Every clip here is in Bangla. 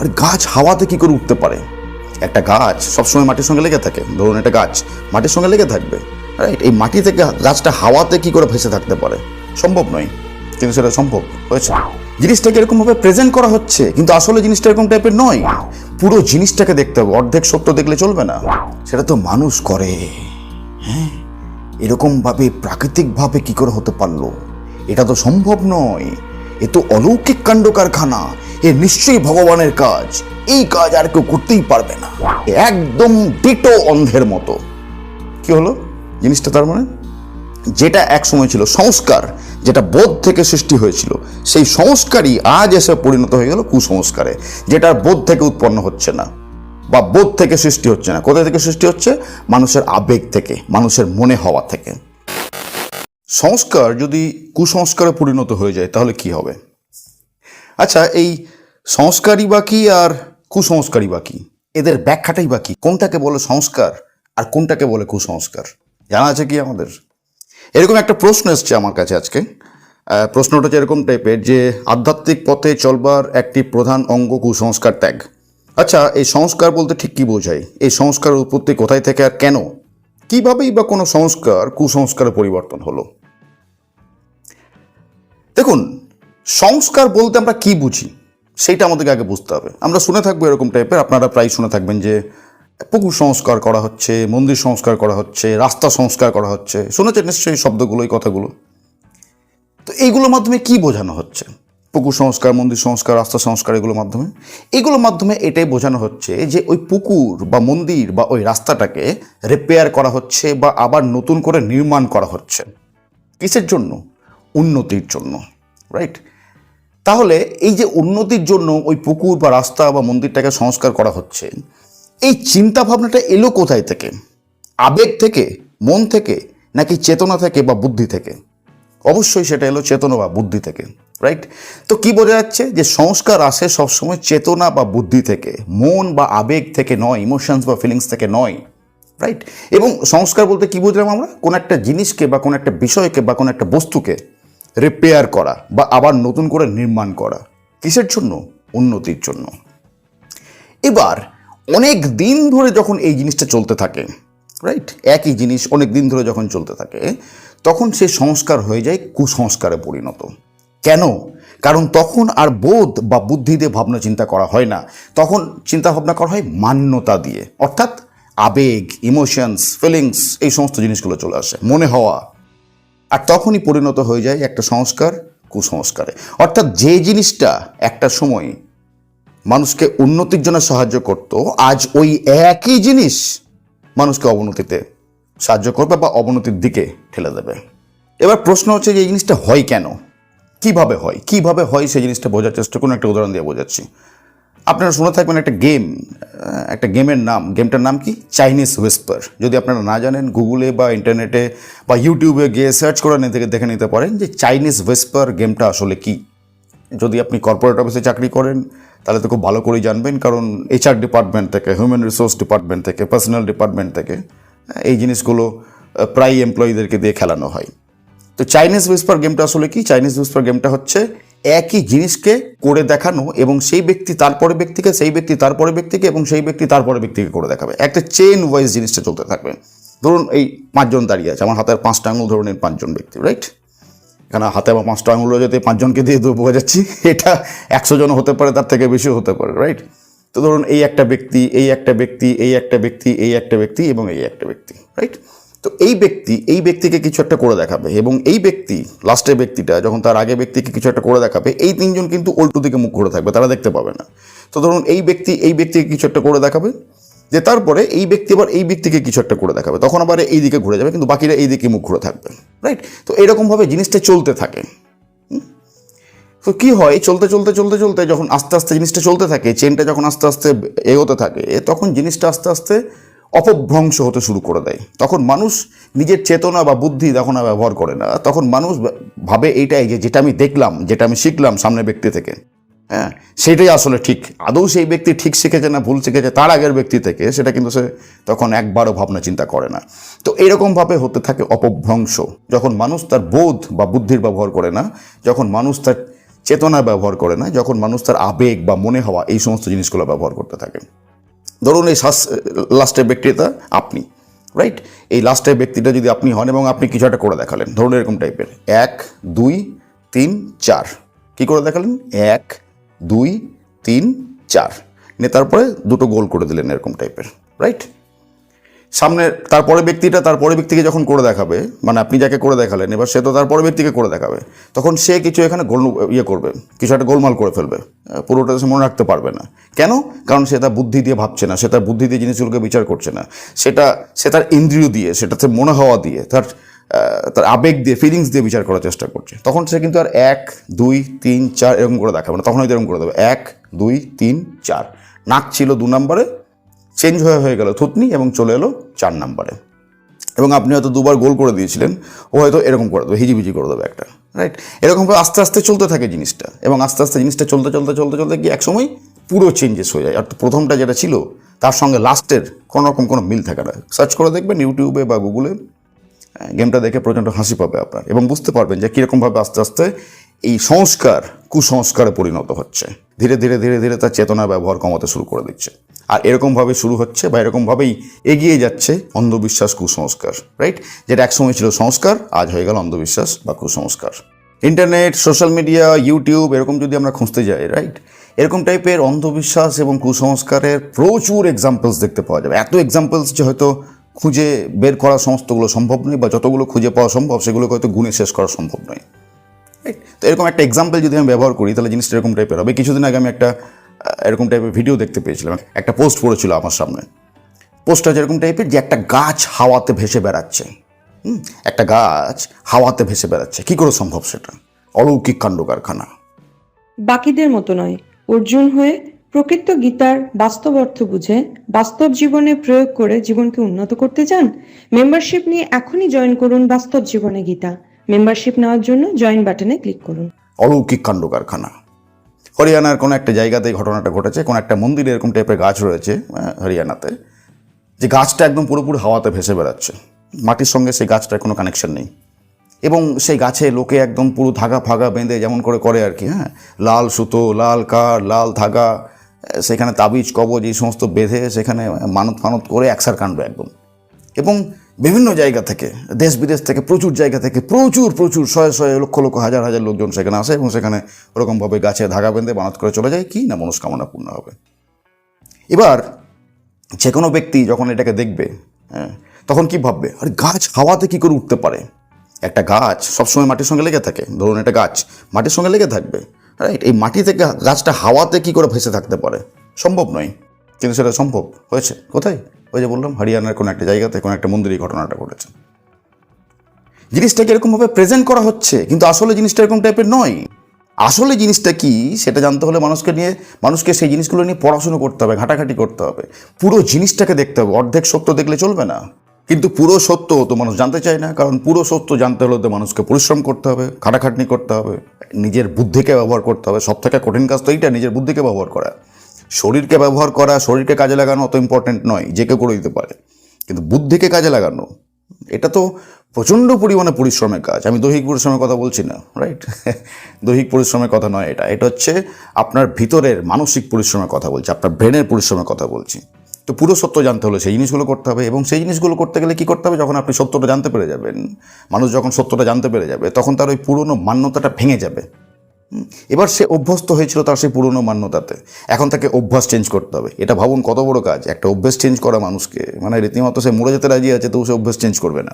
আর গাছ হাওয়াতে কি করে উঠতে পারে? একটা গাছ সবসময় মাটির সঙ্গে লেগে থাকে। ধরুন একটা গাছ মাটির সঙ্গে লেগে থাকবে। রাইট এই মাটি থেকে গাছটা হাওয়াতে কি করে ভেসে থাকতে পারে? সম্ভব নয়। কিন্তু সেটা সম্ভব হয়েছে। জিনিসটাকে এরকমভাবে প্রেজেন্ট করা হচ্ছে, কিন্তু আসলে জিনিসটা এরকম টাইপের নয়। পুরো জিনিসটাকে দেখতে হবে। অর্ধেক সত্য দেখলে চলবে না। সেটা তো মানুষ করে। হ্যাঁ? এরকমভাবে প্রাকৃতিকভাবে কি করে হতে পারল? এটা তো সম্ভব নয়। এ তো অলৌকিক কাণ্ড কারখানা এ নিশ্চয়ই ভগবানের কাজ। এই কাজ আর কেউ করতেই পারবে না। একদম ডিটো অন্ধের মতো। কি হলো জিনিসটা তার মানে? যেটা এক সময় ছিল সংস্কার, যেটা বোধ থেকে সৃষ্টি হয়েছিল, সেই সংস্কারই আজ এসে পরিণত হয়ে গেল কুসংস্কারে যেটা বোধ থেকে উৎপন্ন হচ্ছে না, বা বোধ থেকে সৃষ্টি হচ্ছে না। কোথা থেকে সৃষ্টি হচ্ছে? মানুষের আবেগ থেকে, মানুষের মনে হওয়া থেকে। সংস্কার যদি কুসংস্কারে পরিণত হয়ে যায়, তাহলে কি হবে? আচ্ছা এই সংস্কারই বা কি আর কুসংস্কারই বা কি? এদের ব্যাখ্যাটাই বা কি? কোনটাকে বলে সংস্কার আর কোনটাকে বলে কুসংস্কার? জানা আছে কি আমাদের? এরকম একটা প্রশ্ন এসছে আমার কাছে আজকে। প্রশ্নটা হচ্ছে এরকম টাইপের যে আধ্যাত্মিক পথে চলবার একটি প্রধান অঙ্গ কুসংস্কার ত্যাগ। আচ্ছা এই সংস্কার বলতে ঠিক কী বোঝায়? এই সংস্কারের উৎপত্তি কোথায় থেকে আর কেন? কিভাবেই বা কোনো সংস্কার কুসংস্কারে পরিবর্তন হলো? দেখুন, সংস্কার বলতে আমরা কি বুঝি, সেইটা আমাদেরকে আগে বুঝতে হবে। আমরা শুনে থাকব এরকম টাইপের আপনারা প্রায় শুনে থাকবেন যে পুকুর সংস্কার করা হচ্ছে, মন্দির সংস্কার করা হচ্ছে, রাস্তা সংস্কার করা হচ্ছে। শুনেছেন নিশ্চয়ই শব্দগুলো, এই কথাগুলো? তো এইগুলোর মাধ্যমে কি বোঝানো হচ্ছে? পুকুর সংস্কার, মন্দির সংস্কার, রাস্তা সংস্কার এগুলোর মাধ্যমে? এগুলোর মাধ্যমে এটাই বোঝানো হচ্ছে যে ওই পুকুর বা মন্দির বা ওই রাস্তাটাকে রিপেয়ার করা হচ্ছে বা আবার নতুন করে নির্মাণ করা হচ্ছে। কিসের জন্য? উন্নতির জন্য রাইট তাহলে এই যে উন্নতির জন্য ওই পুকুর বা রাস্তা বা মন্দিরটাকে সংস্কার করা হচ্ছে, এই চিন্তা ভাবনাটা এলো কোথায় থেকে? আবেগ থেকে, মন থেকে, নাকি চেতনা থেকে বা বুদ্ধি থেকে? অবশ্যই সেটা এলো চেতনা বা বুদ্ধি থেকে রাইট তো কি বোঝা যাচ্ছে যে সংস্কার আসে সবসময় চেতনা বা বুদ্ধি থেকে, মন বা আবেগ থেকে নয় ইমোশনস বা ফিলিংস থেকে নয় রাইট এবং সংস্কার বলতে কি বুঝলাম আমরা? কোনো একটা জিনিসকে বা কোনো একটা বিষয়কে বা কোনো একটা বস্তুকে রিপেয়ার করা বা আবার নতুন করে নির্মাণ করা। কিসের জন্য? উন্নতির জন্য। এবার, অনেক দিন ধরে যখন এই জিনিসটা চলতে থাকে রাইট একই জিনিস অনেক দিন ধরে যখন চলতে থাকে, তখন সে সংস্কার হয়ে যায় কুসংস্কারে পরিণত। কেন? কারণ তখন আর বোধ বা বুদ্ধি দিয়ে ভাবনা চিন্তা করা হয় না। তখন চিন্তা ভাবনা করা হয় মান্যতা দিয়ে। অর্থাৎ আবেগ ইমোশনস ফিলিংস এই সমস্ত জিনিসগুলো চলে আসে। মনে হওয়া। আর তখনই পরিণত হয়ে যায় একটা সংস্কার, কুসংস্কারে। অর্থাৎ যে জিনিসটা একটা সময় মানুষকে উন্নতির জন্য সাহায্য করত, আজ ওই একই জিনিস মানুষকে অবনতিতে সাহায্য করবে বা অবনতির দিকে ঠেলে দেবে। এবার প্রশ্ন হচ্ছে যে এই জিনিসটা হয় কেন? কীভাবে হয়? কীভাবে হয় সেই জিনিসটা বোঝার চেষ্টা করুন, একটা উদাহরণ দিয়ে বোঝাচ্ছি। আপনারা শুনে থাকবেন একটা গেম একটা গেমের নাম। গেমটার নাম কি? চাইনিজ হুইস্পার যদি আপনারা না জানেন গুগলে বা ইন্টারনেটে বা ইউটিউবে গিয়ে সার্চ করে নিতে, দেখে নিতে পারেন যে চাইনিজ হুইস্পার গেমটা আসলে কি। যদি আপনি কর্পোরেট অফিসে চাকরি করেন, তাহলে তো খুব ভালো করেই জানবেন, কারণ এইচআর ডিপার্টমেন্ট থেকে হিউম্যান রিসোর্স ডিপার্টমেন্ট থেকে পার্সোনাল ডিপার্টমেন্ট থেকে এই জিনিসগুলো প্রায় এমপ্লয়ীদেরকে দিয়ে খেলানো হয়। তো চাইনিজ হুইস্পার গেমটা আসলে কি? চাইনিজ হুইস্পার গেমটা হচ্ছে একই জিনিসকে করে দেখানো এবং সেই ব্যক্তি তারপরে ব্যক্তিকে, সেই ব্যক্তি তারপরে ব্যক্তিকে এবং সেই ব্যক্তি তারপরে ব্যক্তিকে করে দেখাবে। একটা চেন ওয়াইজ জিনিসটা চলতে থাকবে। ধরুন এই পাঁচজন দাঁড়িয়ে আছে, আমার হাতের পাঁচটা আঙুল ধরুন এই পাঁচজন ব্যক্তি রাইট এখানে হাতে বা পাঁচটা আঙুল যদি পাঁচজনকে দিয়ে দেবো বোঝাচ্ছি এটা একশো জন হতে পারে, তার থেকে বেশিও হতে পারে রাইট তো ধরুন এই একটা ব্যক্তি, এই একটা ব্যক্তি, এই একটা ব্যক্তি, এই একটা ব্যক্তি এবং এই একটা ব্যক্তি রাইট তো এই ব্যক্তি, এই ব্যক্তিকে কিছু একটা করে দেখাবে এবং এই ব্যক্তি লাস্টের ব্যক্তিটা, যখন তার আগে ব্যক্তিকে কিছু একটা করে দেখাবে, এই তিনজন কিন্তু উল্টো দিকে মুখ ঘুরে থাকবে, তারা দেখতে পাবে না। তো ধরুন এই ব্যক্তি, এই ব্যক্তিকে কিছু একটা করে দেখাবে, যে তারপরে এই ব্যক্তি আবার এই ব্যক্তিকে কিছু একটা করে দেখাবে, তখন আবার এই দিকে ঘুরে যাবে, কিন্তু বাকিরা এই দিকে মুখ ঘুরে থাকবে রাইট তো এরকমভাবে জিনিসটা চলতে থাকে। তো কি হয় চলতে চলতে চলতে চলতে যখন আস্তে আস্তে জিনিসটা চলতে থাকে চেনটা যখন আস্তে আস্তে এগোতে থাকে, তখন জিনিসটা আস্তে আস্তে অপভ্রংশ হতে শুরু করে দেয়। তখন মানুষ নিজের চেতনা বা বুদ্ধি তখন আর ব্যবহার করে না। তখন মানুষ ভাবে এইটাই যে, যেটা আমি দেখলাম, যেটা আমি শিখলাম সামনের ব্যক্তি থেকে। হ্যাঁ? সেটাই আসলে ঠিক। আদৌ সেই ব্যক্তি ঠিক শিখেছে না ভুল শিখেছে তার আগের ব্যক্তি থেকে, সেটা কিন্তু সে তখন একবারও ভাবনা চিন্তা করে না। তো এরকমভাবে হতে থাকে অপভ্রংশ। যখন মানুষ তার বোধ বা বুদ্ধির ব্যবহার করে না, যখন মানুষ তার চেতনা ব্যবহার করে না, যখন মানুষ তার আবেগ বা মনে হওয়া এই সমস্ত জিনিসগুলো ব্যবহার করতে থাকে। ধরুন এই লাস্টের ব্যক্তিটা আপনি রাইট এই লাস্টের ব্যক্তিটা যদি আপনি হন এবং আপনি কিছু একটা করে দেখালেন, ধরুন এরকম টাইপের, এক, দুই, তিন, চার, কি করে দেখালেন? এক, দুই, তিন, চার, নিয়ে তারপরে দুটো গোল করে দিলেন এরকম টাইপের রাইট সামনে তারপরে ব্যক্তিটা তারপরে ব্যক্তিকে যখন করে দেখাবে মানে আপনি যাকে করে দেখালেন, এবার সে তো তারপরে ব্যক্তিকে করে দেখাবে, তখন সে কিছু এখানে গোল ইয়ে করবে, কিছু একটা গোলমাল করে ফেলবে। পুরোটা সে মনে রাখতে পারবে না। কেন? কারণ সে তার বুদ্ধি দিয়ে ভাবছে না, সে তার বুদ্ধি দিয়ে জিনিসগুলোকে বিচার করছে না। সেটা, সে তার ইন্দ্রিয় দিয়ে, সেটাতে মনে হওয়া দিয়ে, তার তার আবেগ দিয়ে ফিলিংস দিয়ে বিচার করার চেষ্টা করছে। তখন সে কিন্তু আর এক, দুই, তিন, চার এরকম করে দেখাবে না, তখন হয়তো এরকম করে দেবে। এক, দুই, তিন, চার। নাক ছিল দু নম্বরে চেঞ্জ হয়ে হয়ে গেল থুতনি এবং চলে এলো চার নাম্বারে। এবং আপনি হয়তো দুবার গোল করে দিয়েছিলেন, ও হয়তো এরকম করে দেবে, হিজিবিজি করে দেবে একটা রাইট এরকমভাবে আস্তে আস্তে চলতে থাকে জিনিসটা, এবং আস্তে আস্তে জিনিসটা চলতে চলতে চলতে চলতে গিয়ে একসময় পুরো চেঞ্জেস হয়ে যায়। আর প্রথমটা যেটা ছিল, তার সঙ্গে লাস্টের কোনো রকম কোনো মিল থাকে না। সার্চ করে দেখবেন ইউটিউবে বা গুগলে গেমটা দেখে প্রচণ্ড হাসি পাবে আপনার, এবং বুঝতে পারবেন যে কীরকমভাবে আস্তে আস্তে এই সংস্কার, কুসংস্কারে পরিণত হচ্ছে। ধীরে ধীরে ধীরে ধীরে তার চেতনা ব্যবহার কমাতে শুরু করে দিচ্ছে। আর এরকমভাবে শুরু হচ্ছে বা এরকমভাবেই এগিয়ে যাচ্ছে অন্ধবিশ্বাস, কুসংস্কার রাইট যেটা একসময় ছিল সংস্কার, আজ হয়ে গেল অন্ধবিশ্বাস বা কুসংস্কার। ইন্টারনেট, সোশ্যাল মিডিয়া, ইউটিউব, এরকম যদি আমরা খুঁজতে যাই রাইট এরকম টাইপের অন্ধবিশ্বাস এবং কুসংস্কারের প্রচুর এক্সাম্পলস দেখতে পাওয়া যাবে। এত এক্সাম্পলস যে হয়তো খুঁজে বের করা সমস্তগুলো সম্ভব নয় বা যতগুলো খুঁজে পাওয়া সম্ভব, সেগুলোকে হয়তো গুণে শেষ করা সম্ভব নয়। Right? তো এরকম একটা এক্সাম্পল যদি আমি ব্যবহার করি, তাহলে জিনিসটা এরকম টাইপের হবে। কিছুদিন আগে আমি একটা এরকম টাইপের ভিডিও দেখতে পেয়েছিলাম। একটা পোস্ট পড়েছিল আমার সামনে। পোস্টটা যেরকম টাইপের যে একটা গাছ হাওয়াতে ভেসে বেড়াচ্ছে। একটা গাছ হাওয়াতে ভেসে বেড়াচ্ছে। কি করে সম্ভব সেটা? অলৌকিক কাণ্ড কারখানা। বাকিদের মতো নয়। অর্জুন হয়ে প্রকৃত গীতার বাস্তব অর্থ বুঝে বাস্তব জীবনে প্রয়োগ করে জীবনকে উন্নত করতে চান? মেম্বারশিপ নিয়ে এখনই জয়েন করুন বাস্তব জীবনে গীতা। মেম্বারশিপ নেওয়ার জন্য জয়েন বাটনে ক্লিক করুন। অলৌকিক কাণ্ড কারখানা হরিয়ানার কোনো একটা জায়গাতে ঘটনাটা ঘটেছে, কোনো একটা মন্দিরে এরকম টাইপের গাছ রয়েছে হরিয়ানাতে। যে গাছটা একদম পুরোপুরি হাওয়াতে ভেসে বেড়াচ্ছে। মাটির সঙ্গে সেই গাছটার কোনো কানেকশন নেই। এবং সেই গাছে লোকে একদম পুরো ধাগা ফাগা বেঁধে যেমন করে করে আর কি হ্যাঁ? লাল সুতো, লাল কার, লাল ধাগা সেখানে তাবিজ, কবজ এই সমস্ত বেঁধে সেখানে মানত ফানত করে একসার কাণ্ড একদম। এবং বিভিন্ন জায়গা থেকে দেশ বিদেশ থেকে প্রচুর জায়গা থেকে প্রচুর প্রচুর শয়ে শয়ে লক্ষ লক্ষ হাজার হাজার লোকজন সেখানে আসে এবং সেখানে ওরকমভাবে গাছে ধাগা বেঁধে বানাত করে চলে যায়। কি না মনস্কামনা পূর্ণ হবে। এবার যে কোনো ব্যক্তি যখন এটাকে দেখবে হ্যাঁ, তখন কি ভাববে? আর গাছ হাওয়াতে কি করে উঠতে পারে? একটা গাছ সবসময় মাটির সঙ্গে লেগে থাকে। ধরুন একটা গাছ মাটির সঙ্গে লেগে থাকবে রাইট এই মাটি থেকে গাছটা হাওয়াতে কি করে ভেসে থাকতে পারে? সম্ভব নয়। কিন্তু সেটা সম্ভব হয়েছে। কোথায়? ওই যে বললাম, হরিয়ানার কোনো একটা জায়গাতে কোনো একটা মন্দিরে এই ঘটনাটা ঘটেছে। জিনিসটাকে এরকমভাবে প্রেজেন্ট করা হচ্ছে? কিন্তু আসলে জিনিসটা এরকম টাইপের নয়। আসলে জিনিসটা কি সেটা জানতে হলে মানুষকে নিয়ে, মানুষকে সেই জিনিসগুলো নিয়ে পড়াশুনো করতে হবে, ঘাটাঘাটি করতে হবে। পুরো জিনিসটাকে দেখতে হবে। অর্ধেক সত্য দেখলে চলবে না। কিন্তু পুরো সত্য তো মানুষ জানতে চায় না, কারণ পুরো সত্য জানতে হলে তো মানুষকে পরিশ্রম করতে হবে খাটাখাটনি করতে হবে, নিজের বুদ্ধিকে ব্যবহার করতে হবে। সব থেকে কঠিন কাজ তো এইটা, নিজের বুদ্ধিকে ব্যবহার করা। শরীরকে ব্যবহার করা, শরীরকে কাজে লাগানো অত ইম্পর্টেন্ট নয়, যে কেউ করে দিতে পারে। কিন্তু বুদ্ধিকে কাজে লাগানো, এটা তো প্রচণ্ড পরিমাণে পরিশ্রমের কাজ। আমি দৈহিক পরিশ্রমের কথা বলছি না রাইট দৈহিক পরিশ্রমের কথা নয় এটা। এটা হচ্ছে আপনার ভিতরের মানসিক পরিশ্রমের কথা বলছি, আপনার ব্রেনের পরিশ্রমের কথা বলছি। তো পুরো সত্য জানতে হলে সেই জিনিসগুলো করতে হবে এবং সেই জিনিসগুলো করতে গেলে কী করতে হবে? যখন আপনি সত্যটা জানতে পেরে যাবেন, মানুষ যখন সত্যটা জানতে পেরে যাবে, তখন তার ওই পুরনো মান্যতাটা ভেঙে যাবে। এবার সে অভ্যস্ত হয়েছিল তার সেই পুরনো মান্যতাতে। এখন তাকে অভ্যাস চেঞ্জ করতে হবে। এটা ভাবুন কত বড় কাজ। একটা অভ্যাস চেঞ্জ করা মানুষকে। মানে রীতিমতো সে মরে যেতে রাজি আছে, তবু সে অভ্যাস চেঞ্জ করবে না।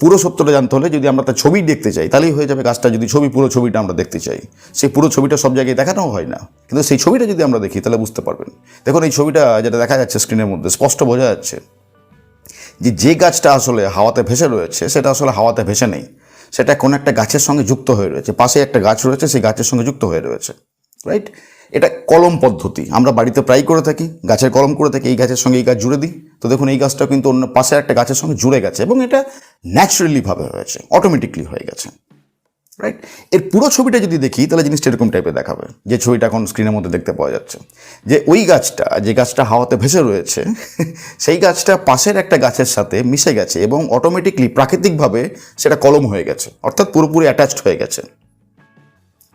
পুরো সত্যটা জানতে হলে যদি আমরা তার ছবি দেখতে চাই, তাহলেই হয়ে যাবে কাজটা যদি ছবি, পুরো ছবিটা আমরা দেখতে চাই। সেই পুরো ছবিটা সব জায়গায় দেখানো হয় না। কিন্তু সেই ছবিটা যদি আমরা দেখি, তাহলে বুঝতে পারবেন। দেখুন, এই ছবিটা যেটা দেখা যাচ্ছে স্ক্রিনের মধ্যে, স্পষ্ট বোঝা যাচ্ছে যে যে গাছটা আসলে হাওয়াতে ভেসে রয়েছে, সেটা আসলে হাওয়াতে ভেসে নেই। সেটা কোনো একটা গাছের সঙ্গে যুক্ত হয়ে রয়েছে। পাশে একটা গাছ রয়েছে, সেই গাছের সঙ্গে যুক্ত হয়ে রয়েছে। রাইট এটা কলম পদ্ধতি। আমরা বাড়িতে প্রায় করে থাকি, গাছের কলম করে থাকি, এই গাছের সঙ্গে এই গাছ জুড়ে দিই। তো দেখুন, এই গাছটা কিন্তু অন্য পাশে একটা গাছের সঙ্গে জুড়ে গেছে এবং এটা ন্যাচারালিভাবে হয়েছে অটোমেটিকলি হয়ে গেছে। রাইট এর পুরো ছবিটা যদি দেখি, তাহলে জিনিসটা এরকম টাইপের দেখাবে, যে ছবিটা এখন স্ক্রিনের মধ্যে দেখতে পাওয়া যাচ্ছে। যে ওই গাছটা, যে গাছটা হাওয়াতে ভেসে রয়েছে, সেই গাছটা পাশের একটা গাছের সাথে মিশে গেছে এবং অটোমেটিকলি প্রাকৃতিকভাবে সেটা কলম হয়ে গেছে, অর্থাৎ পুরোপুরি অ্যাটাচড হয়ে গেছে।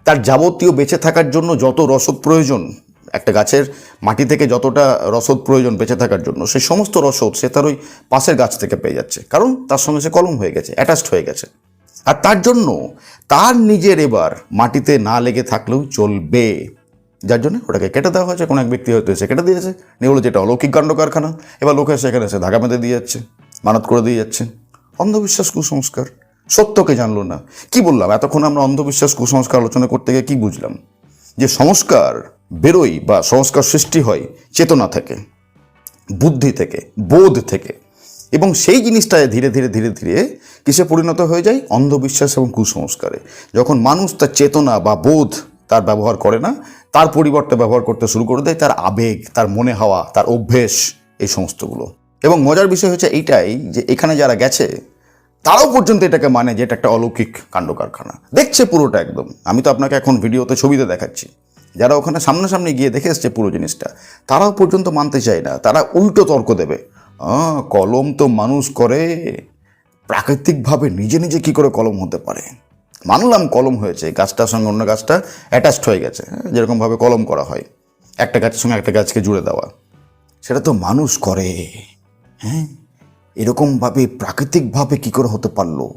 তার যাবতীয় বেঁচে থাকার জন্য যত রসদ প্রয়োজন, একটা গাছের মাটি থেকে যতটা রসদ প্রয়োজন বেঁচে থাকার জন্য সেই সমস্ত রসদ সে তার ওই পাশের গাছ থেকে পেয়ে যাচ্ছে। কারণ তার সঙ্গে সে কলম হয়ে গেছে অ্যাটাচড হয়ে গেছে। আর তার জন্য তার নিজের এবার মাটিতে না লেগে থাকলেও চলবে। যার জন্য ওটাকে কেটে দেওয়া হয়েছে, কোনো এক ব্যক্তি হয়তো এসে কেটে দিয়েছে। নিয়ে বলে যেটা অলৌকিক কাণ্ড কারখানা এবার লোকে সেখানে এসে ধাগা বেঁধে দিয়ে যাচ্ছে, মানত করে দিয়ে যাচ্ছে। অন্ধবিশ্বাস কুসংস্কার। সত্যকে জানলো না। কি বললাম? এতক্ষণ আমরা অন্ধবিশ্বাস কুসংস্কার আলোচনা করতে গিয়ে কী বুঝলাম? যে সংস্কার বেরোই বা সংস্কার সৃষ্টি হয় চেতনা থেকে, বুদ্ধি থেকে, বোধ থেকে। এবং সেই জিনিসটা ধীরে ধীরে ধীরে ধীরে কিসে পরিণত হয়ে যায়? অন্ধবিশ্বাস এবং কুসংস্কারে। যখন মানুষ তার চেতনা বা বোধ তার ব্যবহার করে না, তার পরিবর্তে ব্যবহার করতে শুরু করে দেয়, তার আবেগ, তার মনে হওয়া, তার অভ্যেস, এই সমস্তগুলো। এবং মজার বিষয় হচ্ছে এইটাই যে এখানে যারা গেছে, তারাও পর্যন্ত এটাকে মানে যে এটা একটা অলৌকিক কাণ্ড কারখানা দেখছে পুরোটা একদম। আমি তো আপনাকে এখন ভিডিওতে ছবিতে দেখাচ্ছি। যারা ওখানে সামনাসামনি গিয়ে দেখে এসছে পুরো জিনিসটা, তারাও পর্যন্ত মানতে চায় না। তারা উল্টো তর্ক দেবে। কলম তো মানুষ করে। প্রাকৃতিকভাবে নিজে নিজে কি করে কলম হতে পারে? মানলাম কলম হয়েছে গাছটার সঙ্গে অন্য গাছটা অ্যাটাচড হয়ে গেছে হ্যাঁ, যেরকমভাবে কলম করা হয়। একটা গাছের সঙ্গে একটা গাছকে জুড়ে দেওয়া। সেটা তো মানুষ করে হ্যাঁ? এরকমভাবে প্রাকৃতিকভাবে কি করে হতে পারল?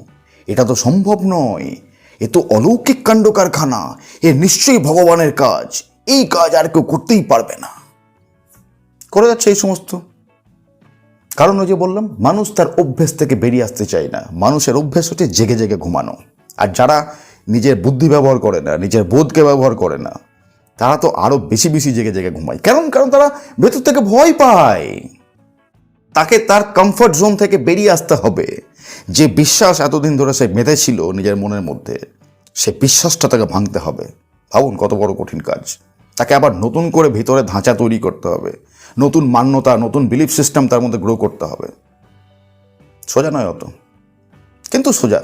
এটা তো সম্ভব নয়। এ তো অলৌকিক কাণ্ড কারখানা। এ নিশ্চয়ই ভগবানের কাজ। এই কাজ আর কেউ করতেই পারবে না। করে যাচ্ছে এই সমস্ত। কারণ ওই যে বললাম, মানুষ তার অভ্যেস থেকে বেরিয়ে আসতে চায় না। মানুষের অভ্যেস হচ্ছে জেগে জেগে ঘুমানো। আর যারা নিজের বুদ্ধি ব্যবহার করে না, নিজের বোধকে ব্যবহার করে না, তারা তো আরও বেশি বেশি জেগে জেগে ঘুমায়। কারণ কারণ তারা ভেতর থেকে ভয় পায়। তাকে তার কমফর্ট জোন থেকে বেরিয়ে আসতে হবে। যে বিশ্বাস এতদিন ধরে সে বেঁধেছিল নিজের মনের মধ্যে, সে বিশ্বাসটা তাকে ভাঙতে হবে। ভাবুন কত বড় কঠিন কাজ। তাকে আবার নতুন করে ভিতরে ধাঁচা তৈরি করতে হবে। নতুন মান্যতা নতুন বিলিফ সিস্টেম তার মধ্যে গ্রো করতে হবে। সোজা নয় অত। কিন্তু সোজা।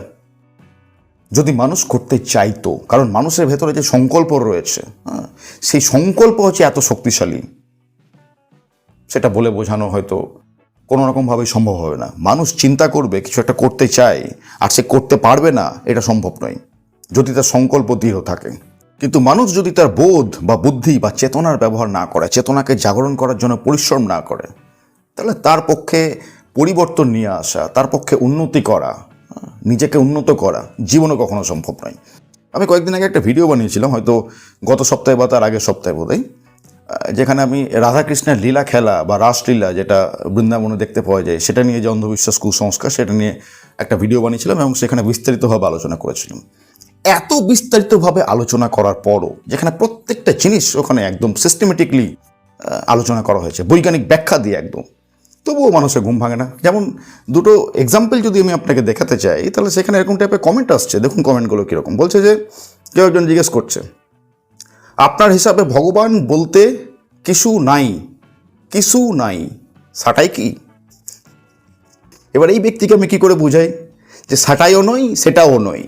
যদি মানুষ করতে চাইতো কারণ মানুষের ভেতরে যে সংকল্প রয়েছে হ্যাঁ, সেই সংকল্প হচ্ছে এত শক্তিশালী। সেটা বলে বোঝানো হয়তো কোনো রকমভাবে সম্ভব হবে না। মানুষ চিন্তা করবে কিছু একটা করতে চায় আর সে করতে পারবে না এটা সম্ভব নয়। যদি তার সংকল্প দৃঢ় থাকে। কিন্তু মানুষ যদি তার বোধ বা বুদ্ধি বা চেতনার ব্যবহার না করে, চেতনাকে জাগরণ করার জন্য পরিশ্রম না করে, তাহলে তার পক্ষে পরিবর্তন নিয়ে আসা, তার পক্ষে উন্নতি করা, নিজেকে উন্নত করা জীবনে কখনো সম্ভব নয়। আমি কয়েকদিন আগে একটা ভিডিও বানিয়েছিলাম, হয়তো গত সপ্তাহে বা তার আগের সপ্তাহে বোধহয়, যেখানে আমি রাধাকৃষ্ণের লীলা খেলা বা রাসলীলা যেটা বৃন্দাবনে দেখতে পাওয়া যায়, সেটা নিয়ে যে অন্ধবিশ্বাস, কুসংস্কার, সেটা নিয়ে একটা ভিডিও বানিয়েছিলাম এবং সেখানে বিস্তারিতভাবে আলোচনা করেছিলাম। এত বিস্তারিতভাবে আলোচনা করার পরও, যেখানে প্রত্যেকটা জিনিস ওখানে একদম সিস্টেমেটিকলি আলোচনা করা হয়েছে, বৈজ্ঞানিক ব্যাখ্যা দিয়ে একদম। তবুও মানুষের ঘুম ভাঙে না। যেমন দুটো এক্সাম্পল যদি আমি আপনাকে দেখাতে চাই, তাহলে সেখানে এরকম টাইপের কমেন্ট আসছে। দেখুন কমেন্টগুলো কীরকম। বলছে যে, কেউ একজন জিজ্ঞেস করছে, আপনার হিসাবে ভগবান বলতে কিছু নাই কিছু নাই, সাটাই কি? এবার এই ব্যক্তিকে আমি কী করে বুঝাই? যে সাটাইও নয়, সেটাও নয়।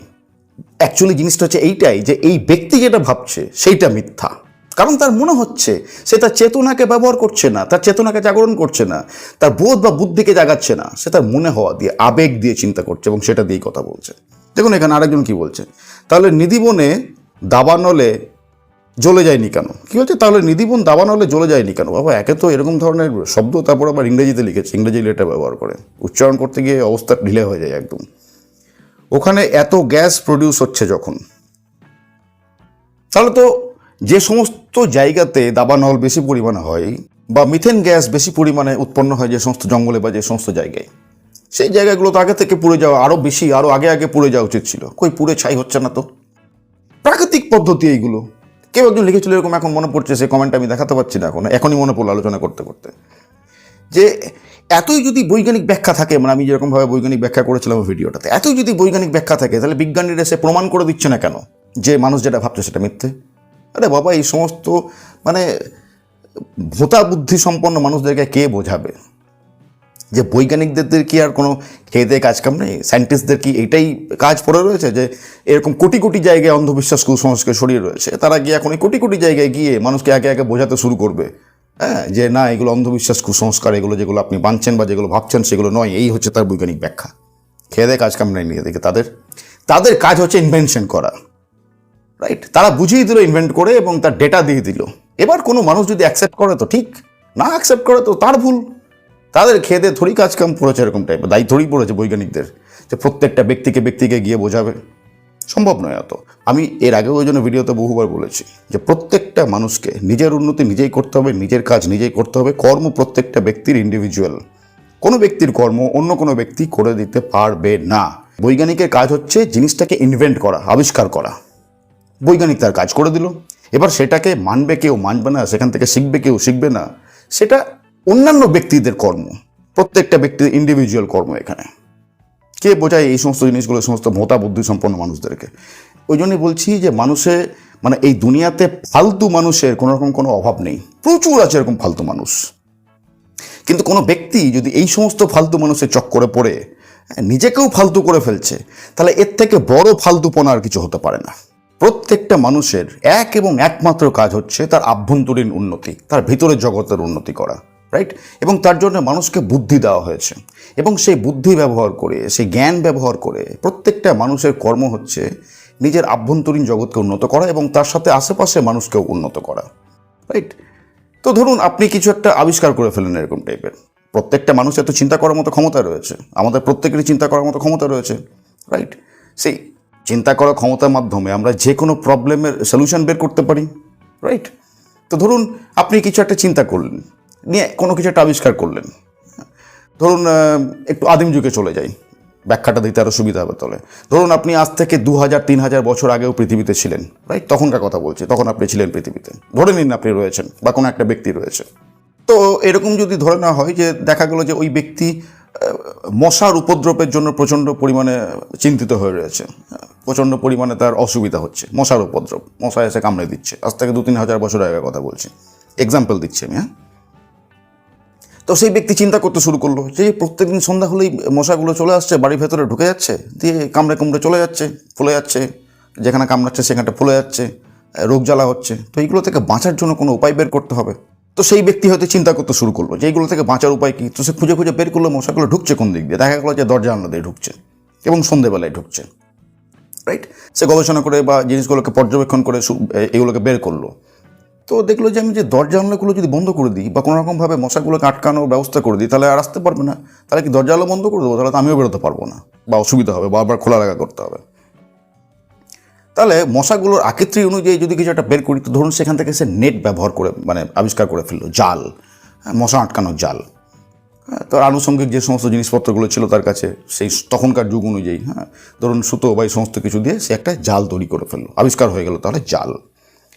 অ্যাকচুয়ালি জিনিসটা হচ্ছে এইটাই যে এই ব্যক্তি যেটা ভাবছে, সেইটা মিথ্যা। কারণ তার মনে হচ্ছে সে তার চেতনাকে ব্যবহার করছে না, তার চেতনাকে জাগরণ করছে না, তার বোধ বা বুদ্ধিকে জাগাচ্ছে না, সে তার মনে হওয়া দিয়ে, আবেগ দিয়ে চিন্তা করছে এবং সেটা দিয়েই কথা বলছে। দেখুন এখানে আরেকজন কি বলছে, তাহলে নিধিবনে দাবানলে জ্বলে যায়নি কেন? কি বলছে, তাহলে নিধিবন দাবানলে জ্বলে যায়নি কেন? বাবা, একে তো এরকম ধরনের শব্দ তারপর আবার ইংরেজিতে লিখেছে, ইংরেজি লেটার ব্যবহার করে। উচ্চারণ করতে গিয়ে অবস্থা ঢিলে হয়ে যায় একদম। ওখানে এত গ্যাস প্রডিউস হচ্ছে যখন। তাহলে তো যে সমস্ত জায়গাতে দাবানল বেশি পরিমাণে হয় বা মিথেন গ্যাস বেশি পরিমাণে উৎপন্ন হয় যে সমস্ত জঙ্গলে বা যে সমস্ত জায়গায়, সেই জায়গাগুলো তো আগে থেকে পুড়ে যাওয়া আরও বেশি আরও আগে আগে পুড়ে যাওয়া উচিত ছিল। কই পুড়ে ছাই হচ্ছে না তো? প্রাকৃতিক পদ্ধতি এইগুলো। কেউ একজন লিখেছিল এরকম এখন মনে পড়ছে সেই কমেন্ট আমি দেখাতে পারছি না এখন, এখনই মনে পড়ল আলোচনা করতে করতে। যে এতই যদি বৈজ্ঞানিক ব্যাখ্যা থাকে মানে আমি যেরকমভাবে বৈজ্ঞানিক ব্যাখ্যা করেছিলাম ভিডিওটাতে, এতই যদি বৈজ্ঞানিক ব্যাখ্যা থাকে, তাহলে বিজ্ঞানীরা সে প্রমাণ করে দিচ্ছে না কেন? যে মানুষ যেটা ভাবছে সেটা মিথ্যে? আরে বাবা, এই সমস্ত মানে ভোতা বুদ্ধি সম্পন্ন মানুষদেরকে কে বোঝাবে? যে বৈজ্ঞানিকদের কি আর কোনো খেয়ে দেয়ে কাজ কাম নেই? সায়েন্টিস্টদের কি এটাই কাজ পড়ে রয়েছে? যে এরকম কোটি কোটি জায়গায় অন্ধবিশ্বাস কুসংস্কার ছড়িয়ে রয়েছে। তারা গিয়ে এখন এই কোটি কোটি জায়গায় গিয়ে মানুষকে একে একে বোঝাতে শুরু করবে। হ্যাঁ যে না, এগুলো অন্ধবিশ্বাস, কুসংস্কার, এগুলো যেগুলো আপনি বাঁধছেন বা যেগুলো ভাবছেন, সেগুলো নয়, এই হচ্ছে তার বৈজ্ঞানিক ব্যাখ্যা। খেয়ে দেয়ে কাজ কাম নেই নিয়ে দেখে তাদের তাদের কাজ হচ্ছে ইনভেনশন করা রাইট তারা বুঝিয়ে দিল ইনভেন্ট করে এবং তার ডেটা দিয়ে দিল। এবার কোনো মানুষ যদি অ্যাকসেপ্ট করে তো ঠিক, না অ্যাকসেপ্ট করে তো তার ভুল। তাদের খেদে থরি কাজ কাম পড়েছে এরকম টাইপের দায়ী পড়েছে বৈজ্ঞানিকদের, যে প্রত্যেকটা ব্যক্তিকে ব্যক্তিকে গিয়ে বোঝাবে। সম্ভব নয় এত। আমি এর আগেও ওই জন্য ভিডিওতে বহুবার বলেছি যে প্রত্যেকটা মানুষকে নিজের উন্নতি নিজেই করতে হবে, নিজের কাজ নিজেই করতে হবে, কর্ম প্রত্যেকটা ব্যক্তির ইন্ডিভিজুয়াল কোনো ব্যক্তির কর্ম অন্য কোনো ব্যক্তি করে দিতে পারবে না। বৈজ্ঞানিকের কাজ হচ্ছে জিনিসটাকে ইনভেন্ট করা, আবিষ্কার করা। বৈজ্ঞানিক তার কাজ করে দিল। এবার সেটাকে মানবে কেউ, মানবে না, সেখান থেকে শিখবে কেউ, শিখবে না। সেটা অন্যান্য ব্যক্তিদের কর্ম, প্রত্যেকটা ব্যক্তির ইন্ডিভিজুয়াল কর্ম এখানে। কে বোঝায় এই সমস্ত জিনিসগুলো সমস্ত মোতা বুদ্ধি সম্পন্ন মানুষদেরকে? ওই জন্যই বলছি যে মানুষে মানে এই দুনিয়াতে ফালতু মানুষের কোনো রকম কোনো অভাব নেই। প্রচুর আছে এরকম ফালতু মানুষ। কিন্তু কোনো ব্যক্তি যদি এই সমস্ত ফালতু মানুষের চক্করে পড়ে হ্যাঁ, নিজেকেও ফালতু করে ফেলছে তাহলে এর থেকে বড় ফালতুপনা আর কিছু হতে পারে না। প্রত্যেকটা মানুষের এক এবং একমাত্র কাজ হচ্ছে তার আভ্যন্তরীণ উন্নতি তার ভিতরের জগতের উন্নতি করা। রাইট এবং তার জন্য মানুষকে বুদ্ধি দেওয়া হয়েছে। এবং সেই বুদ্ধি ব্যবহার করে, সেই জ্ঞান ব্যবহার করে প্রত্যেকটা মানুষের কর্ম হচ্ছে নিজের আভ্যন্তরীণ জগৎকে উন্নত করা এবং তার সাথে আশেপাশে মানুষকেও উন্নত করা। রাইট তো ধরুন, আপনি কিছু একটা আবিষ্কার করে ফেলেন এরকম টাইপের প্রত্যেকটা মানুষের তো চিন্তা করার মতো ক্ষমতা রয়েছে। আমাদের প্রত্যেকেরই চিন্তা করার মতো ক্ষমতা রয়েছে। রাইট সেই চিন্তা করার ক্ষমতার মাধ্যমে আমরা যে কোনো প্রবলেমের সলিউশন বের করতে পারি। রাইট তো ধরুন, আপনি কিছু একটা চিন্তা করলেন। নিয়ে কোনো কিছু একটা আবিষ্কার করলেন। ধরুন একটু আদিম যুগে চলে যাই, ব্যাখ্যাটা দিতে আরও সুবিধা হবে তাহলে। ধরুন, আপনি আজ থেকে দু হাজার, তিন হাজার বছর আগেও পৃথিবীতে ছিলেন রাইট তখনকার কথা বলছি, তখন আপনি ছিলেন পৃথিবীতে। ধরে নিন আপনি রয়েছেন, বা কোনো একটা ব্যক্তি রয়েছে। তো এরকম যদি ধরে নেওয়া হয় যে দেখা গেলো যে ওই ব্যক্তি মশার উপদ্রবের জন্য প্রচণ্ড পরিমাণে চিন্তিত হয়ে রয়েছে, প্রচণ্ড পরিমাণে তার অসুবিধা হচ্ছে, মশার উপদ্রব মশা এসে কামড়ে দিচ্ছে। আজ থেকে দু, তিন হাজার বছর আগের কথা বলছি। এক্সাম্পল দিচ্ছি আমি হ্যাঁ? তো সেই ব্যক্তি চিন্তা করতে শুরু করল যে প্রত্যেকদিন সন্ধ্যা হলেই মশাগুলো চলে আসছে, বাড়ির ভেতরে ঢুকে যাচ্ছে, দিয়ে কামড়ে কামড়ে চলে যাচ্ছে, ফুলে যাচ্ছে, যেখানে কামড়াচ্ছে সেখানটা ফুলে যাচ্ছে, রোগ জ্বালা হচ্ছে। তো এইগুলো থেকে বাঁচার জন্য কোনো উপায় বের করতে হবে। তো সেই ব্যক্তি হয়তো চিন্তা করতে শুরু করল যে এইগুলো থেকে বাঁচার উপায় কী? তো সে খুঁজে খুঁজে বের করল, মশাগুলো ঢুকছে কোন দিক দিয়ে? দেখা গেলো যে দরজা জানলা দিয়ে ঢুকছে এবং সন্ধেবেলায় ঢুকছে। রাইট সে গবেষণা করে বা জিনিসগুলোকে পর্যবেক্ষণ করে এগুলোকে বের করল। তো দেখল যে আমি যে দরজা জানলাগুলো যদি বন্ধ করে দিই বা কোনো রকমভাবে মশাগুলোকে আটকানোর ব্যবস্থা করে দিই তাহলে আর আসতে পারবে না। তাহলে কি দরজা আলো বন্ধ করে দেবো? তাহলে তো আমিও বেরোতে পারব না বা অসুবিধা হবে বারবার খোলা লাগা করতে হবে। তাহলে মশাগুলোর আকৃতি অনুযায়ী যদি কিছু একটা বের করি তো ধরুন সেখান থেকে সে নেট ব্যবহার করে মানে আবিষ্কার করে ফেলল জাল হ্যাঁ, মশা আটকানোর জাল। হ্যাঁ, তার আনুষঙ্গিক যে সমস্ত জিনিসপত্রগুলো ছিল তার কাছে সেই তখনকার যুগ অনুযায়ী হ্যাঁ ধরুন সুতো বা এই সমস্ত কিছু দিয়ে সে একটা জাল তৈরি করে ফেলল আবিষ্কার হয়ে গেল তাহলে জাল।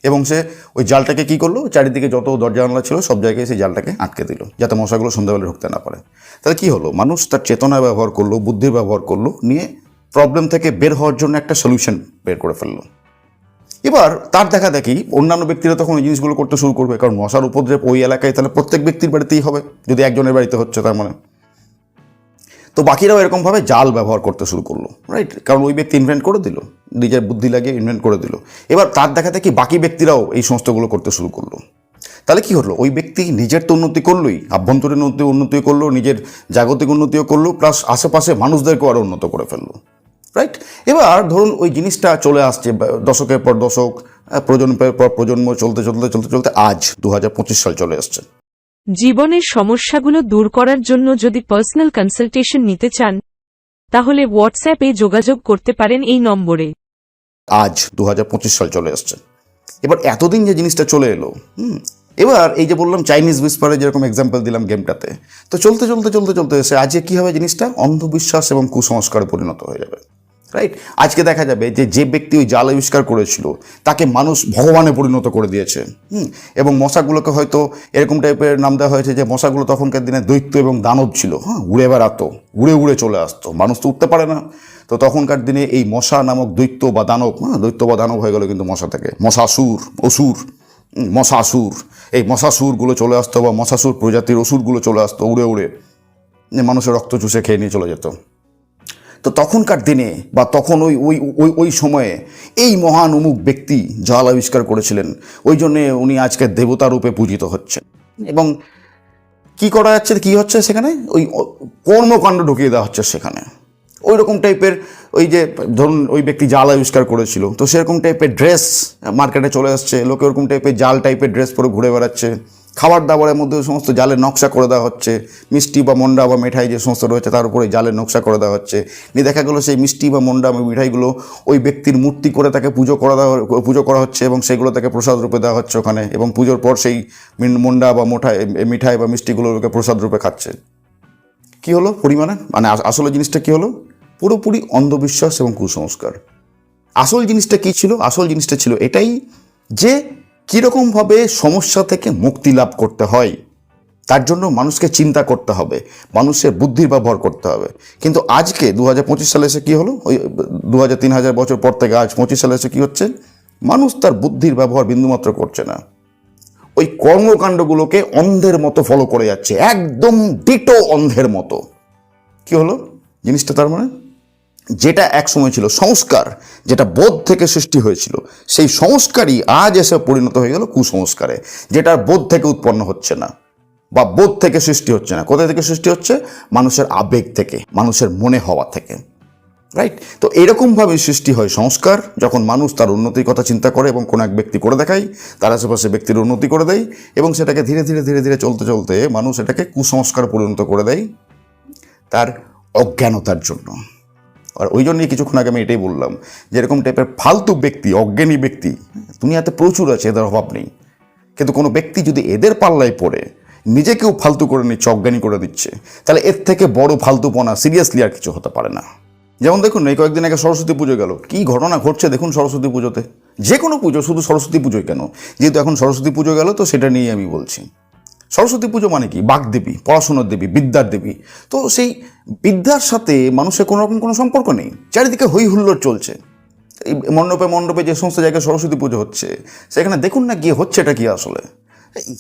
এবং সে ওই জালটাকে কী করল? চারিদিকে যত দরজা জানলা ছিল, সব জায়গায় সেই জালটাকে আটকে দিল, যাতে মশাগুলো সন্ধ্যাবেলা ঢুকতে না পারে। তাহলে কী হলো? মানুষ তার চেতনা ব্যবহার করল বুদ্ধির ব্যবহার করল, নিয়ে প্রবলেম থেকে বের হওয়ার জন্য একটা সলিউশন বের করে ফেলল। এবার তার দেখা দেখি, অন্যান্য ব্যক্তিরা তখন ওই জিনিসগুলো করতে শুরু করবে, কারণ মশার উপদ্রব ওই এলাকায় তাহলে প্রত্যেক ব্যক্তির বাড়িতেই হবে, যদি একজনের বাড়িতে হচ্ছে তার মানে। তো বাকিরাও এরকমভাবে জাল ব্যবহার করতে শুরু করল রাইট কারণ ওই ব্যক্তি ইনভেন্ট করে দিল, নিজের বুদ্ধি লাগিয়ে ইনভেন্ট করে দিল। এবার তার দেখা দেখি বাকি ব্যক্তিরাও এই সমস্তগুলো করতে শুরু করল। তাহলে কি হলো? ওই ব্যক্তি নিজের তো উন্নতি করলোই, আভ্যন্তরীণ উন্নতি উন্নতি করল, নিজের জাগতিক উন্নতিও করল প্লাস আশেপাশে মানুষদেরকেও আরও উন্নত করে ফেলল রাইট এবার ধরুন ওই জিনিসটা চলে আসছে দশকের পর দশক প্রজন্মের পর প্রজন্ম চলতে চলতে চলতে চলতে আজ দু হাজার পঁচিশ সাল চলে আসছে। জীবনের সমস্যাগুলো দূর করার জন্য যদি পার্সোনাল কনসালটেশন নিতে চান, তাহলে হোয়াটসঅ্যাপে যোগাযোগ করতে পারেন এই নম্বরে। আজ দু হাজার পঁচিশ সাল চলে আসছে এবার এতদিন যে জিনিসটা চলে এলো এবার এই যে বললাম চাইনিজ উইসপারে যেরকম এক্সাম্পল দিলাম গেমটাতে তো চলতে চলতে চলতে চলতে এসে আজকে কী হবে জিনিসটা? অন্ধবিশ্বাস এবং কুসংস্কারে পরিণত হয়ে যাবে। রাইট আজকে দেখা যাবে যে যে ব্যক্তি ওই জাল আবিষ্কার করেছিল, তাকে মানুষ ভগবানে পরিণত করে দিয়েছে। হুম? এবং মশাগুলোকে হয়তো এরকম টাইপের নাম দেওয়া হয়েছে যে, মশাগুলো তখনকার দিনে দৈত্য এবং দানব ছিল। হ্যাঁ উড়ে বেড়াতো, উড়ে উড়ে চলে আসতো। মানুষ তো উঠতে পারে না। তো তখনকার দিনে এই মশা নামক দৈত্য বা দানব হ্যাঁ দৈত্য বা দানব হয়ে গেল কিন্তু মশা থেকে। মশাসুর, অসুর মশাসুর। এই মশাসুরগুলো চলে আসতো বা মশাসুর প্রজাতির অসুরগুলো চলে আসতো উড়ে উড়ে। মানুষের রক্ত চুষে খেয়ে নিয়ে চলে যেত। তো তখনকার দিনে বা তখন ওই ওই ওই ওই সময়ে এই মহান অমুক ব্যক্তি জাল আবিষ্কার করেছিলেন, ওই জন্যে উনি আজকে দেবতা রূপে পূজিত হচ্ছেন। এবং কি করা যাচ্ছে, কি হচ্ছে সেখানে? ওই কর্মকাণ্ড ঢুকিয়ে দেওয়া হচ্ছে সেখানে। ওই রকম টাইপের ওই যে, ধরুন ওই ব্যক্তি জাল আবিষ্কার করেছিল, তো সেরকম টাইপের ড্রেস মার্কেটে চলে আসছে, লোকে ওরকম টাইপের জাল টাইপের ড্রেস পরে ঘুরে বেড়াচ্ছে। খাবার দাবারের মধ্যে সমস্ত জালের নকশা করে দেওয়া হচ্ছে, মিষ্টি বা মন্ডা বা মিঠাই যে সমস্ত রয়েছে তার উপরে জালের নকশা করে দেওয়া হচ্ছে। নিয়ে দেখা গেলো সেই মিষ্টি বা মন্ডা বা মিঠাইগুলো ওই ব্যক্তির মূর্তি করে তাকে পুজো করা দেওয়া পুজো করা হচ্ছে এবং সেগুলো তাকে প্রসাদ রূপে দেওয়া হচ্ছে ওখানে এবং পুজোর পর সেই মিন- মন্ডা বা মোঠাই মিঠাই বা মিষ্টিগুলো লোকে প্রসাদ রূপে খাচ্ছে। কি হলো পরিমাণে? মানে আসলে জিনিসটা কি হলো? পুরোপুরি অন্ধবিশ্বাস এবং কুসংস্কার। আসল জিনিসটা কি ছিল? আসল জিনিসটা ছিল এটাই যে কীরকমভাবে সমস্যা থেকে মুক্তি লাভ করতে হয়? তার জন্য মানুষকে চিন্তা করতে হবে, মানুষের বুদ্ধির ব্যবহার করতে হবে। কিন্তু আজকে দু হাজার পঁচিশ সালে এসে কী হলো? ওই দু হাজার তিন হাজার বছর পর থেকে আজ পঁচিশ সালে এসে কী হচ্ছে? মানুষ তার বুদ্ধির ব্যবহার বিন্দুমাত্র করছে না। ওই কর্মকাণ্ডগুলোকে অন্ধের মতো ফলো করে যাচ্ছে, একদম ডিটো অন্ধের মতো। কি হলো? জিনিসটা তার মানে? যেটা এক সময় ছিল সংস্কার, যেটা বোধ থেকে সৃষ্টি হয়েছিল, সেই সংস্কারই আজ এসে পরিণত হয়ে গেল কুসংস্কারে যেটা বোধ থেকে উৎপন্ন হচ্ছে না বা বোধ থেকে সৃষ্টি হচ্ছে না। কোথা থেকে সৃষ্টি হচ্ছে? মানুষের আবেগ থেকে, মানুষের মনে হওয়া থেকে। রাইট তো এরকমভাবে সৃষ্টি হয় সংস্কার, যখন মানুষ তার উন্নতির কথা চিন্তা করে এবং কোনো এক ব্যক্তি করে দেখায়, তার আশেপাশে ব্যক্তির উন্নতি করে দেয় এবং সেটাকে ধীরে ধীরে ধীরে ধীরে চলতে চলতে মানুষ এটাকে কুসংস্কার পরিণত করে দেয় তার অজ্ঞানতার জন্য। আর ওই জন্যই কিছুক্ষণ আগে আমি এটাই বললাম যে এরকম টাইপের ফালতু ব্যক্তি, অজ্ঞানী ব্যক্তি, দুনিয়াতে প্রচুর আছে, এদের অভাব নেই। কিন্তু কোনো ব্যক্তি যদি এদের পাল্লায় পড়ে, নিজেকেও ফালতু করে নিচ্ছে, অজ্ঞানী করে দিচ্ছে, তাহলে এর থেকে বড় ফালতুপনা সিরিয়াসলি আর কিছু হতে পারে না। যেমন দেখুন, এই কয়েকদিন আগে সরস্বতী পুজো গেল, কী ঘটনা ঘটছে দেখুন সরস্বতী পুজোতে? যে কোনো পুজো, শুধু সরস্বতী পুজোই কেন? যেহেতু এখন সরস্বতী পুজো গেল, তো সেটা নিয়েই আমি বলছি। সরস্বতী পুজো মানে কি? বাগদেবী পড়াশোনার দেবী, বিদ্যার দেবী। তো সেই বিদ্যার সাথে মানুষের কোনো রকম কোনো সম্পর্ক নেই। চারিদিকে হই হুল্লোড় চলছে। এই মণ্ডপে মণ্ডপে যে সমস্ত জায়গায় সরস্বতী পুজো হচ্ছে, সেখানে দেখুন না গিয়ে হচ্ছে এটা কি আসলে।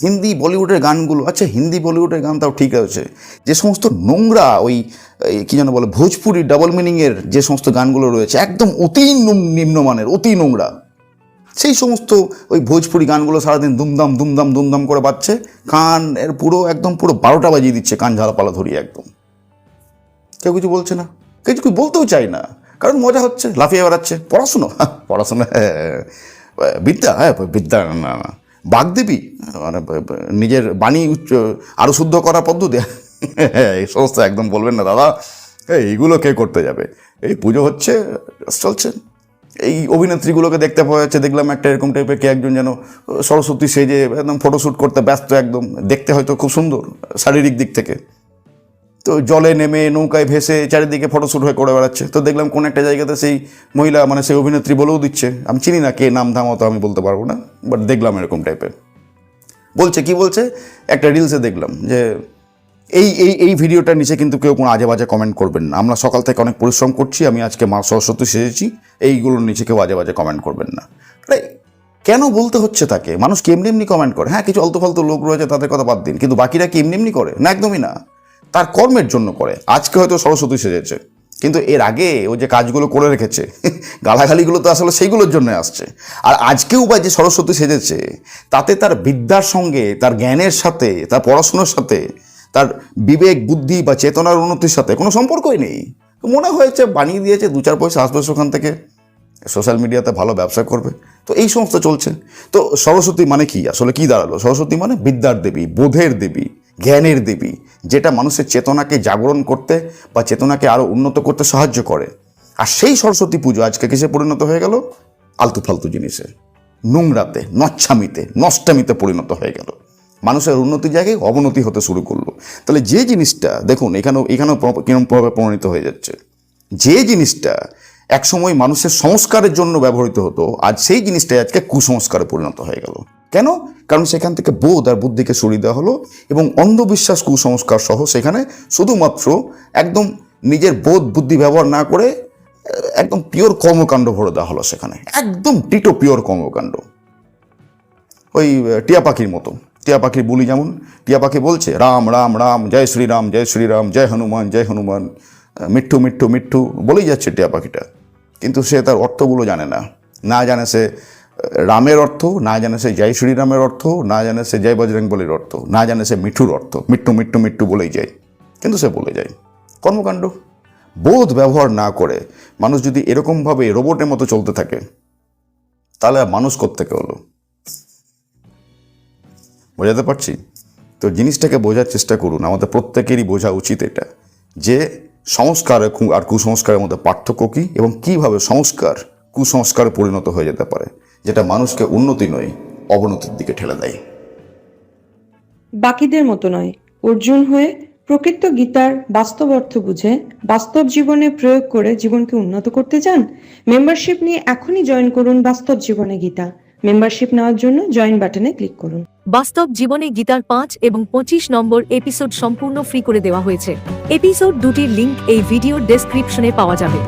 হিন্দি বলিউডের গানগুলো আচ্ছা হিন্দি বলিউডের গান তাও ঠিক আছে। যে সমস্ত নোংরা ওই কি যেন বলে, ভোজপুরি ডাবল মিনিংয়ের যে সমস্ত গানগুলো রয়েছে, একদম অতি নুম- নিম্নমানের, অতি নোংরা। সেই সমস্ত ওই ভোজপুরি গানগুলো সারাদিন দুমদাম দুমদাম দুমদাম করে বাজছে। কান এর পুরো একদম পুরো বারোটা বাজিয়ে দিচ্ছে কান ঝালাপালা ধরিয়ে একদম। কেউ কিছু বলছে না। কেউ কিছু বলতেও চায় না। কারণ মজা হচ্ছে লাফিয়ে বেড়াচ্ছে। পড়াশুনো হ্যাঁ, পড়াশোনা হ্যাঁ, বিদ্যা হ্যাঁ বিদ্যা না না বাগদেবী মানে নিজের বাণী উচ্চ আরও শুদ্ধ করার পদ্ধতি হ্যাঁ, এই সমস্ত একদম বলবেন না দাদা। এই এইগুলো কে করতে যাবে? এই পুজো হচ্ছে চলছে। এই অভিনেত্রীগুলোকে দেখতে পাওয়া যাচ্ছে, দেখলাম একটা এরকম টাইপের কে একজন যেন সরস্বতী সেজে একদম ফটোশ্যুট করতে ব্যস্ত একদম, দেখতে হয়তো খুব সুন্দর শারীরিক দিক থেকে। তো জলে নেমে নৌকায় ভেসে চারিদিকে ফটোশ্যুট হয়ে করে বেড়াচ্ছে। তো দেখলাম কোন একটা জায়গাতে সেই মহিলা মানে সেই অভিনেত্রী বলেও দিচ্ছে, আমি চিনি না কে নাম ধাম অত আমি বলতে পারব না বাট দেখলাম এরকম টাইপের বলছে, কি বলছে? একটা রিলসে দেখলাম যে এই এই এই ভিডিওটার নিচে কিন্তু কেউ কোনো আজে বাজে কমেন্ট করবেন না। আমরা সকাল থেকে অনেক পরিশ্রম করছি, আমি আজকে মা সরস্বতী সেজেছি, এইগুলোর নিচে কেউ আজে বাজে কমেন্ট করবেন না। কেন বলতে হচ্ছে তাকে? মানুষ কি এমনি এমনি কমেন্ট করে? হ্যাঁ কিছু অল্প ফালতু লোক রয়েছে, তাদের কথা বাদ দিন। কিন্তু বাকিরা কি এমনি এমনি করে? না, একদমই না। তার কর্মের জন্য করে। আজকে হয়তো সরস্বতী সেজেছে। কিন্তু এর আগে ও যে কাজগুলো করে রেখেছে, গালাগালিগুলো তো আসলে সেইগুলোর জন্য আসছে। আর আজকেও বা যে সরস্বতী সেজেছে, তাতে তার বিদ্যার সঙ্গে, তার জ্ঞানের সাথে, তার পড়াশুনোর সাথে তার বিবেক, বুদ্ধি বা চেতনার উন্নতির সাথে কোনো সম্পর্কই নেই। মনে হয়েছে বানিয়ে দিয়েছে দু চার পয়সা আসবে ওখান থেকে। সোশ্যাল মিডিয়াতে ভালো ব্যবসা করবে। তো এই সমস্ত চলছে। তো সরস্বতী মানে কি? আসলে কি দাঁড়াল? সরস্বতী মানে বিদ্যার দেবী, বোধের দেবী, জ্ঞানের দেবী, যেটা মানুষের চেতনাকে জাগরণ করতে বা চেতনাকে আরও উন্নত করতে সাহায্য করে। আর সেই সরস্বতী পুজো আজকে কিসে পরিণত হয়ে গেল? আলতু ফালতু জিনিসে। নোংরাতে, নচ্ছামিতে, নষ্টামিতে পরিণত হয়ে গেল। মানুষের উন্নতির জায়গায় অবনতি হতে শুরু করল। তাহলে যে জিনিসটা, দেখুন, এখানেও এখানেও কিরমভাবে প্রমাণিত হয়ে যাচ্ছে। যে জিনিসটা একসময় মানুষের সংস্কারের জন্য ব্যবহৃত হতো, আজ সেই জিনিসটাই আজকে কুসংস্কারে পরিণত হয়ে গেল। কেন? কারণ সেখান থেকে বোধ আর বুদ্ধিকে সরিয়ে দেওয়া হলো এবং অন্ধবিশ্বাস, কুসংস্কার সহ সেখানে শুধুমাত্র একদম নিজের বোধ, বুদ্ধি ব্যবহার না করে একদম পিওর কর্মকাণ্ড ভরে দেওয়া হলো সেখানে। একদম টিটো পিওর কর্মকাণ্ড। ওই টিয়া পাখির মতো। টিয়া পাখির বলি যেমন টিয়া পাখি বলছে রাম রাম রাম জয় শ্রীরাম জয় শ্রীরাম জয় হনুমান জয় হনুমান। আহ, মিঠ্ঠু মিঠ্ঠু মিঠ্ঠু বলেই যাচ্ছে টিয়া পাখিটা। কিন্তু সে তার অর্থগুলো জানে না। না জানে সে রামের অর্থ না জানে সে জয় শ্রীরামের অর্থ না জানে সে জয় বজরং বলির অর্থ না জানে সে মিঠুর অর্থ। মিঠ্টু মিঠ্টু মিঠ্টু বলেই যায়। কিন্তু সে বলে যায় কর্মকাণ্ড? বোধ ব্যবহার না করে মানুষ যদি এরকমভাবে রোবটের মতো চলতে থাকে তাহলে মানুষ কোত্থেকে হলো? বোঝাতে পারছি? তো জিনিসটাকে বোঝার চেষ্টা করুন। আমাদের প্রত্যেকেরই বোঝা উচিত এটা। যে সংস্কার আর কুসংস্কারের মধ্যে পার্থক্য কী এবং কীভাবে সংস্কার, কুসংস্কারে পরিণত হয়ে যেতে পারে, যেটা মানুষকে উন্নতি নয়, অবনতির দিকে ঠেলে দেয়। বাকিদের মতো নয়। অর্জুন হয়ে প্রকৃত গীতার বাস্তব অর্থ বুঝে বাস্তব জীবনে প্রয়োগ করে জীবনকে উন্নত করতে চান? মেম্বারশিপ নিয়ে এখনই জয়েন করুন বাস্তব জীবনে গীতা। মেম্বারশিপ নেওয়ার জন্য জয়েন বাটনে ক্লিক করুন। বাস্তব জীবনে গীতার পাঁচ এবং পঁচিশ নম্বর এপিসোড সম্পূর্ণ ফ্রি করে দেওয়া হয়েছে। এপিসোড দুটির লিংক এই ভিডিও ডেসক্রিপশনে পাওয়া যাবে।